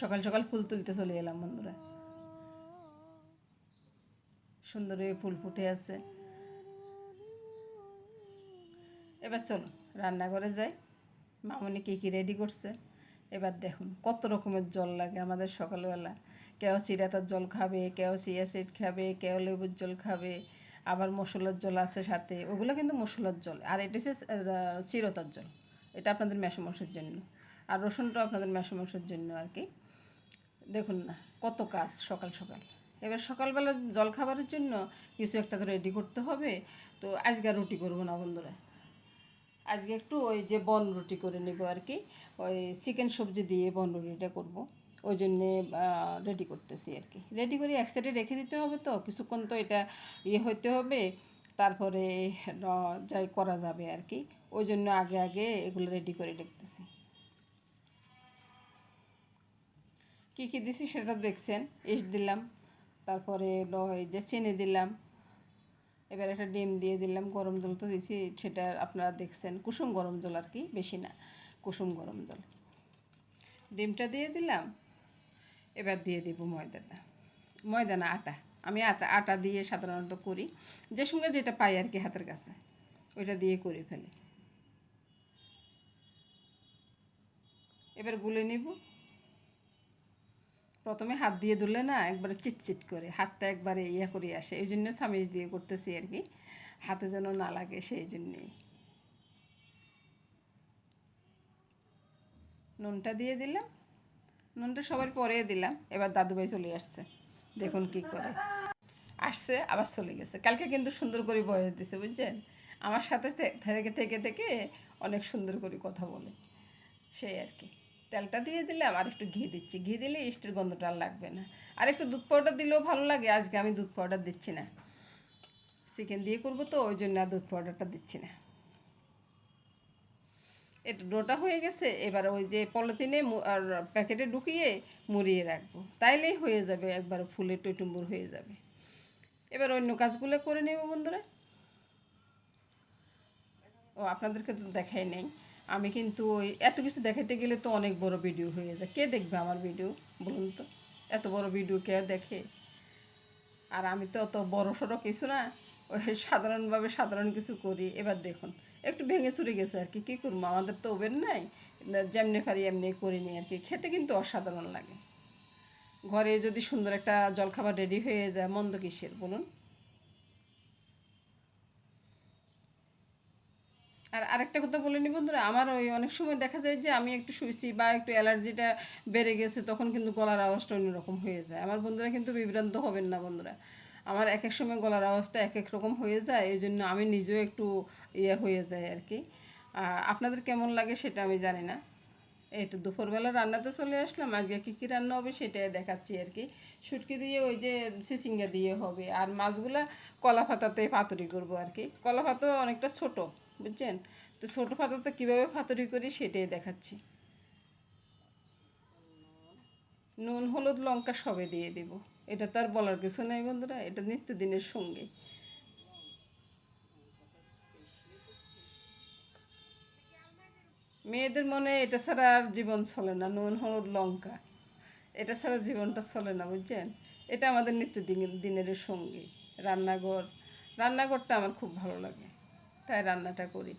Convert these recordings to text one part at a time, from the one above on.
সকাল সকাল ফুল তুলতে চলে এলাম, বন্ধুরা। সুন্দর ফুল ফুটে আছে। এবার চলো, রান্নাঘরে যাই। মামনি কী কী রেডি করছে? এবার দেখুন, কত রকমের জল লাগে আমাদের সকালবেলা। কেউ চিরাতার জল খাবে, কেউ সিয়াসিড খাবে, কেউ লেবুর জল খাবে, আবার মশলার জল আছে সাথে। ওগুলো কিন্তু মশলার জল, আর এটা হচ্ছে চিরতার জল। এটা আপনাদের মেশো মাংসের জন্য। আর রসুনটাও আপনাদের মেশো মাংসের জন্য আর কি। দেখুন না, কত কাজ সকাল সকাল। এবার সকালবেলা জল খাবারের জন্য কিছু একটা তো রেডি করতে হবে, তো আজকে রুটি করব না বন্ধুরা। আজকে একটু ওই যে বন রুটি করে নেব আর কি, ওই চিকেন সবজি দিয়ে বন রুটিটা করব। ওই জন্যে রেডি করতেছি আর কি। রেডি করে এক সাইডে রেখে দিতে হবে তো, কিছুক্ষণ তো এটা ইয়ে হইতে হবে, তারপরে যাই করা যাবে আর কি। ওই জন্য আগে আগে এগুলো রেডি করে রেখতেছি কী কী দিছি সেটা দেখছেন। ইস দিলাম। তারপরে ল- এই যে চিনি দিলাম। এবার একটা ডিম দিয়ে দিলাম। গরম জল তো দিছি, সেটা আপনারা দেখছেন। কুসুম গরম জল আর কি, বেশি না। কুসুম গরম জল। ডিমটা দিয়ে দিলাম। এবার দিয়ে দিব ময়দাটা। ময়দা না আটা। আমি আটা আটা দিয়ে সাধারণত করি। যে সঙ্গে যেটা পাই আর কি হাতের কাছে, ওইটা দিয়ে করে ফেলি। এবার গুলে নিব। প্রথমে হাত দিয়ে ধরলে না একবারে চিটচিট করে, হাতটা একবারে ইয়া করে আসে। এই জন্য সামিজ দিয়ে করতেছি আর কি। হাতে যেন না লাগে সেই জন্যেই। নুনটা দিয়ে দিলাম। নুনটা সবার পরে দিলাম। এবার দাদুভাই চলে আসছে। দেখুন কি করে। আসছে, আবার চলে গেছে। কালকে কিন্তু সুন্দর করে বয়স দিছে, বুঝছেন? আমার সাথে থেকে থেকে থেকে অনেক সুন্দর করে কথা বলে। সেই আর কি। তেলটা দিয়ে দিলাম, আর একটু ঘি দিচ্ছি। ঘি দিলে ইস্টের গন্ধটা আর লাগবে না। আর একটু দুধ পাউডার দিলেও ভালো লাগে, আজকে আমি দুধ পাউডার দিচ্ছি না। চিকেন দিয়ে করব তো, ওই জন্য আর দুধ পাউডারটা দিচ্ছি না। এটা ডোটা হয়ে গেছে, এবার ওই যে পলিথিনে আর প্যাকেটে ঢুকিয়ে মুড়িয়ে রাখব। তাইলেই হয়ে যাবে, একবার ফুলে টইটুম্বুর হয়ে যাবে। এবার অন্য কাজগুলো করে নেব বন্ধুরা। ও, আপনাদেরকে তো দেখাই নেই। আমি কিন্তু ওই এত কিছু দেখাইতে গেলে তো অনেক বড় ভিডিও হয়ে যায়। কে দেখবে আমার ভিডিও, বলুন তো? এত বড় ভিডিও কে দেখে? আর আমি তো অত বড় সড়ো কিছু না, ওই সাধারণভাবে সাধারণ কিছু করি। এবার দেখুন, একটু ভেঙে চুরে গেছে আর কি। কী করব? আমাদের তো ওভেন নাই যেমনি পারি এমনি করিনি আর কি। খেতে কিন্তু অসাধারণ লাগে। ঘরে যদি সুন্দর একটা জলখাবার রেডি হয়ে যায়, মন্দ কিসের, বলুন? আর আরেকটা কথা বলে নি বন্ধুরা, আমার ওই অনেক সময় দেখা যায় যে আমি একটু শুয়েছি বা একটু অ্যালার্জিটা বেড়ে গেছে, তখন কিন্তু গলার আওয়াজটা অন্যরকম হয়ে যায়। আমার বন্ধুরা কিন্তু বিভ্রান্ত হবেন না বন্ধুরা। আমার এক এক সময় গলার আওয়াজটা এক এক রকম হয়ে যায়, এই জন্য আমি নিজেও একটু ইয়ে হয়ে যায় আর কি। আপনাদের কেমন লাগে সেটা আমি জানি না। এই তো দুপুরবেলা রান্নাতে চলে আসলাম, আজকে কী কী রান্না হবে সেটাই দেখাচ্ছি আর কি। শুটকি দিয়ে ওই যে সিসিঙ্গা দিয়ে হবে, আর মাছগুলা কলা পাতাতে পাতুরি করব আর কি। কলা পাতা অনেকটা ছোট বুঝছেন? তো ছোটো পাতাতে কীভাবে ফাতরি করি সেটাই দেখাচ্ছি। নুন, হলুদ, লঙ্কা সবে দিয়ে দেব। এটা তো আর বলার কিছু নাই বন্ধুরা, এটা নিত্যদিনের সঙ্গে। মেয়েদের মনে এটা ছাড়া আর জীবন চলে না, নুন, হলুদ, লঙ্কা। এটা ছাড়া জীবনটা চলে না, বুঝছেন? এটা আমাদের নিত্য দিন- দিনের সঙ্গী। রান্নাঘর, রান্নাঘরটা আমার খুব ভালো লাগে। তাই রান্নাটা করি।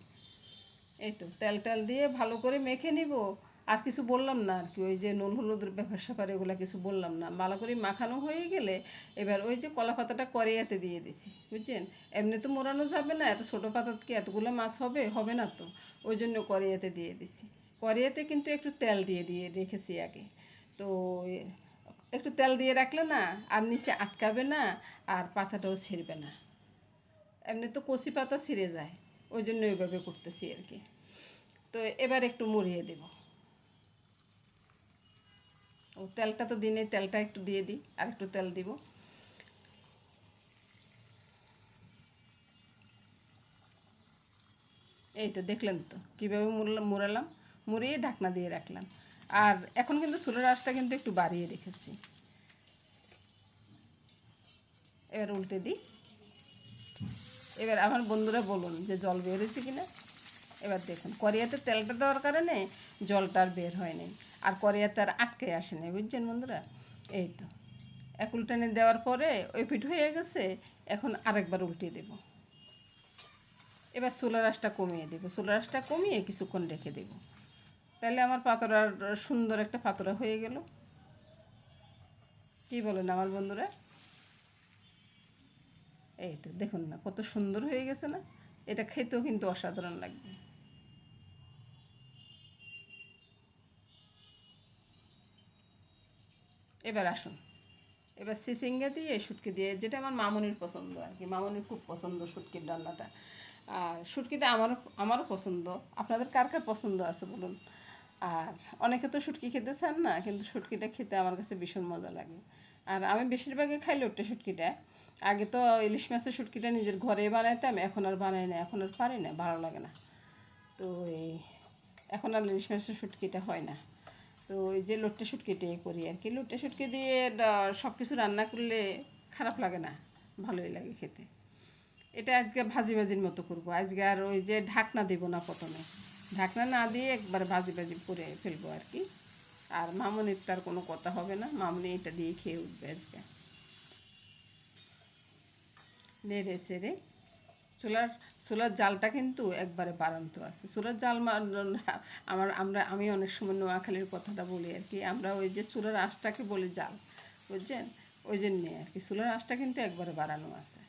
এই তো, তেল টেল দিয়ে ভালো করে মেখে নিব। আর কিছু বললাম না আর কি, ওই যে নুন হলুদের ব্যাপার স্যাপার এগুলো কিছু বললাম না। ভালো করে মাখানো হয়ে গেলে এবার ওই যে কলা পাতাটা করিয়াতে দিয়ে দিছি, বুঝছেন? এমনি তো মোড়ানো যাবে না, এত ছোটো পাতাত কি এতগুলো মাছ হবে? হবে না তো। ওই জন্য করিয়াতে দিয়ে দিছি। করিয়াতে কিন্তু একটু তেল দিয়ে দিয়ে রেখেছি আগে। তো একটু তেল দিয়ে রাখলে না আর নিচে আটকাবে না আর পাতাটাও ছিঁড়বে না। এমনি তো কচি পাতা ছিঁড়ে যায়। ওই জন্য ওইভাবে করতেছি আর কি। তো এবার একটু মুড়িয়ে দেব। ও তেলটা তো দিনে তেলটা একটু দিয়ে দিই, আর একটু তেল দিব। এই তো দেখলেন তো, কীভাবে মুড়লাম, মুড়িয়ে ঢাকনা দিয়ে রাখলাম। আর এখন কিন্তু চুলের আঁচটা কিন্তু একটু বাড়িয়ে রেখেছি। এবার উল্টে দিই। এবার আমার বন্ধুরা বলুন যে জল বেরিয়েছে কি না এবার দেখুন, করিয়াতে তেলটা দেওয়ার কারণে জলটা আর বের হয়নি আর করিয়াতে আর আটকে আসে না বুঝছেন বন্ধুরা? এই তো, এক উল্টানে দেওয়ার পরে ওই পিঠ হয়ে গেছে, এখন আরেকবার উল্টে দেব। এবার সোলার আঁচটা কমিয়ে দেবো সোলার আঁচটা কমিয়ে কিছুক্ষণ রেখে দেব। তাহলে আমার পাতরার সুন্দর একটা পাতরা হয়ে গেল। কি বলেন আমার বন্ধুরা? এই তো, দেখুন না, কত সুন্দর হয়ে গেছে না? এটা খেতেও কিন্তু অসাধারণ লাগবে। এবার আসুন। এবার সিসিঙ্গা দিয়ে শুটকি দিয়ে, যেটা আমার মামনির পছন্দ আর কি, মামনির খুব পছন্দ শুটকির রান্নাটা আর শুটকিটা আমারও আমারও পছন্দ। আপনাদের কার কার পছন্দ আছে বলুন? আর অনেকে তো শুটকি খেতে চান না, কিন্তু শুটকিটা খেতে আমার কাছে ভীষণ মজা লাগে। আর আমি বেশিরভাগই খাই লোট্টে শুটকিটা। আগে তো ইলিশ মাছের শুটকিটা নিজের ঘরে বানাইতাম, এখন আর বানাই না, এখন আর পারি না, ভালো লাগে না। তো এই, এখন আর ইলিশ মাছের শুটকিটা হয় না। তো এই যে লোট্টে শুটকিটা করি আর কি। লোট্টে শুটকি দিয়ে সব কিছু রান্না করলে খারাপ লাগে না, ভালোই লাগে খেতে। এটা আজকে ভাজি ভাজির মতো করব। আজকে আর ওই যে ঢাকনা দেব না প্রথমে। ঢাকনা না দিয়ে একবার ভাজি ভাজি করে ফেলব আর কি। আর মামনির তার কোনো কথা হবে না, মামনি এটা দিয়ে খেয়ে উঠবে আজকে। নেড়ে সেরে চুলার চুলার জালটা কিন্তু একবারে বাড়ান্ত আছে। চুলার জাল আমার, আমরা, আমি অনেক সময় নোয়াখালীর কথাটা বলি আর কি, আমরা ওই যে চুলার আঁশটাকে বলি জাল, বুঝছেন? ওই জন্যে আর কি, চুলার আঁশটা কিন্তু একবারে বাড়ানো আছে।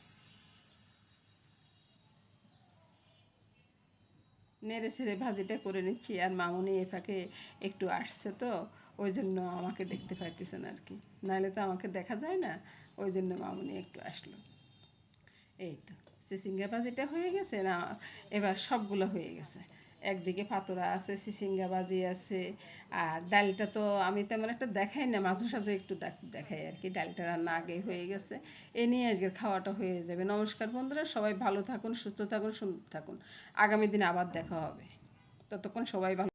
নেড়ে ছেড়ে ভাজিটা করে নিচ্ছি, আর মামুনি এ ফাঁকে একটু আসছে তো, ওই জন্য আমাকে দেখতে পাইতেছেন আর কি। নাহলে তো আমাকে দেখা যায় না, ওই জন্য মামুনি একটু আসলো। এই তো সিসিঙ্গা ভাজিটা হয়ে গেছে না এবার সবগুলো হয়ে গেছে? একদিকে পাতোরা আছে সিসিঙ্গা ভাজি আছে, আর ডালটা তো আমি তেমন একটা দেখাই না, মাঝে সাঝে একটু দেখাই আর কি, ডালটা রান্না আগে হয়ে গেছে। এ নিয়ে আজকের খাওয়াটা হয়ে যাবে। নমস্কার বন্ধুরা, সবাই ভালো থাকুন, সুস্থ থাকুন, সুন্দর থাকুন। আগামী দিন আবার দেখা হবে। ততক্ষণ সবাই ভালো